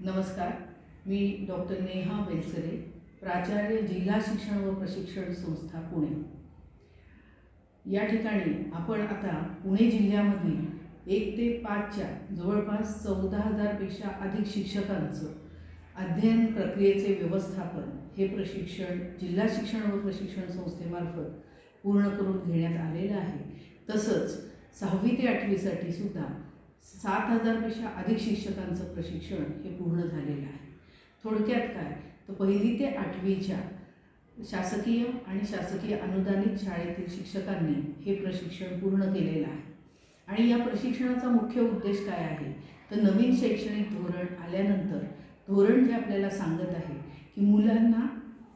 नमस्कार मी डॉक्टर नेहा बेलसरे प्राचार्य जिल्हा शिक्षण व प्रशिक्षण संस्था पुणे. या ठिकाणी आपण आता पुणे जिल्ह्यामधील एक ते पाचच्या जवळपास चौदा हजारपेक्षा अधिक शिक्षकांचं अध्ययन प्रक्रियेचे व्यवस्थापन हे प्रशिक्षण जिल्हा शिक्षण व प्रशिक्षण संस्थेमार्फत पूर्ण करून घेण्यात आलेलं आहे. तसंच सहावी ते आठवीसाठी सुद्धा सात हजारपेक्षा अधिक शिक्षकांचं प्रशिक्षण हे पूर्ण झालेलं आहे. थोडक्यात काय? तर पहिली ते आठवीच्या शासकीय आणि शासकीय अनुदानित शाळेतील शिक्षकांनी हे प्रशिक्षण पूर्ण केलेलं आहे. आणि या प्रशिक्षणाचा मुख्य उद्देश काय आहे? तर नवीन शैक्षणिक धोरण आल्यानंतर धोरण जे आपल्याला सांगत आहे की मुलांना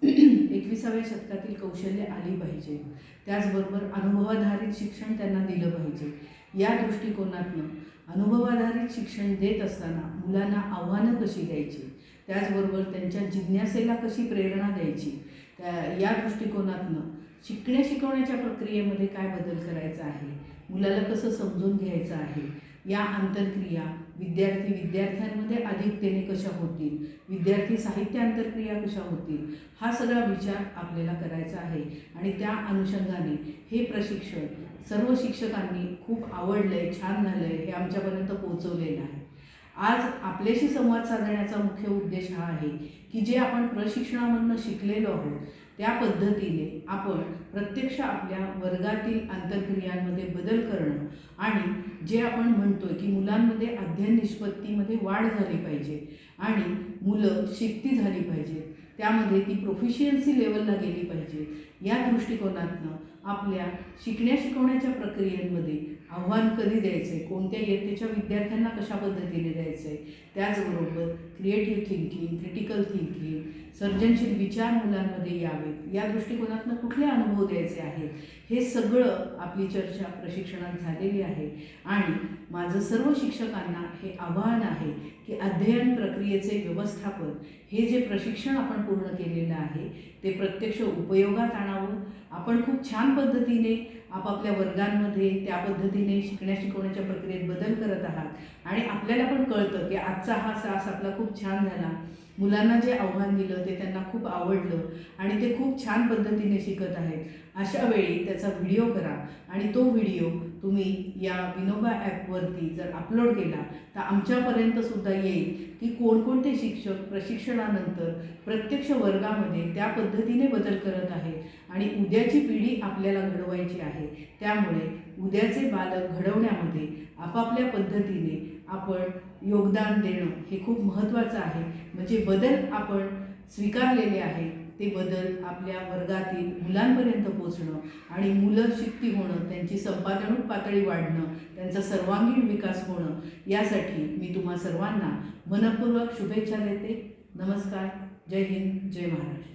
एकविसाव्या शतकातील कौशल्य आली पाहिजे. त्याचबरोबर अनुभवाधारित शिक्षण त्यांना दिलं पाहिजे. या दृष्टिकोनातनं अनुभवाधारित शिक्षण देत असताना मुलांना आव्हानं कशी द्यायची? त्याचबरोबर त्यांच्या जिज्ञासेला कशी प्रेरणा द्यायची? त्या या दृष्टिकोनातनं शिकण्या शिकवण्याच्या प्रक्रियेमध्ये काय बदल करायचा आहे? मुलाला कसं समजून घ्यायचं आहे? या आंतरक्रिया विद्यार्थी विद्यार्थ्यांमध्ये अधिकतेने कशा होतील? विद्यार्थी साहित्य आंतरक्रिया कशा होतील? हा सगळा विचार आपल्याला करायचा आहे. आणि त्या अनुषंगाने हे प्रशिक्षण सर्व शिक्षकांनी खूप आवडलं आहे छान झालं आहे हे आमच्यापर्यंत पोहोचवलेलं आहे. आज आपल्याशी संवाद साधण्याचा मुख्य उद्देश हा आहे की जे आपण प्रशिक्षणामधनं शिकलेलो आहोत त्या पद्धतीने आपण प्रत्यक्ष आपल्या वर्गातील आंतरक्रियांमध्ये बदल करणं आणि जे आपण म्हणतोय की मुलांमध्ये अध्ययन निष्पत्तीमध्ये वाढ झाली पाहिजे आणि मुलं शिकती झाली पाहिजेत त्यामध्ये ती प्रोफिशियन्सी लेवलला गेली पाहिजे या दृष्टिकोनातनं आपल्या शिकण्या शिकवण्याच्या प्रक्रियेमध्ये आव्हान कधी द्यायचं आहे कोणत्या इयत्तेच्या विद्यार्थ्यांना कशा पद्धतीने द्यायचं आहे त्याचबरोबर क्रिएटिव्ह थिंकिंग क्रिटिकल थिंकिंग सर्जनशील विचार मुलांमध्ये यावेत. या दृष्टिकोनातनं कुठले अनुभव द्यायचे आहेत? हे सगळं आपली चर्चा प्रशिक्षणात झालेली आहे. आणि माझं सर्व शिक्षकांना हे आव्हान आहे की अध्ययन प्रक्रियेचे व्यवस्थापन हे जे प्रशिक्षण आपण पूर्ण केलेलं आहे ते प्रत्यक्ष उपयोगात आणावं. आपण खूप छान पद्धतीने आपापल्या वर्गांमध्ये त्या पद्धतीने शिकण्या शिकवण्याच्या प्रक्रियेत बदल करत आहात. आणि आपल्याला पण कळतं की आजचा हा सास आपला खूप छान झाला. मुलांना जे आव्हान दिलं ते त्यांना खूप आवडलं आणि ते खूप छान पद्धतीने शिकत आहेत. अशा वेळी त्याचा व्हिडिओ करा आणि तो व्हिडिओ तुम्ही या विनोबा ॲपवरती जर अपलोड केला तर आमच्यापर्यंत सुद्धा येईल की कोणकोणते शिक्षक प्रशिक्षणानंतर प्रत्यक्ष वर्गामध्ये त्या पद्धतीने बदल करत आहेत आणि उद्याची पिढी आपल्याला घडवायची आहे. त्यामुळे उद्याचे बालक घडवण्यामध्ये आपापल्या पद्धतीने आपण योगदान देणं हे खूप महत्त्वाचं आहे. म्हणजे बदल आपण स्वीकारलेले आहे ते बदल आपल्या वर्गातील मुलांपर्यंत पोचणं आणि मुलं शिकती होणं त्यांची संपादनूक पातळी वाढणं त्यांचा सर्वांगीण विकास होणं यासाठी मी तुम्हा सर्वांना मनपूर्वक शुभेच्छा देते. नमस्कार. जय हिंद. जय महाराष्ट्र.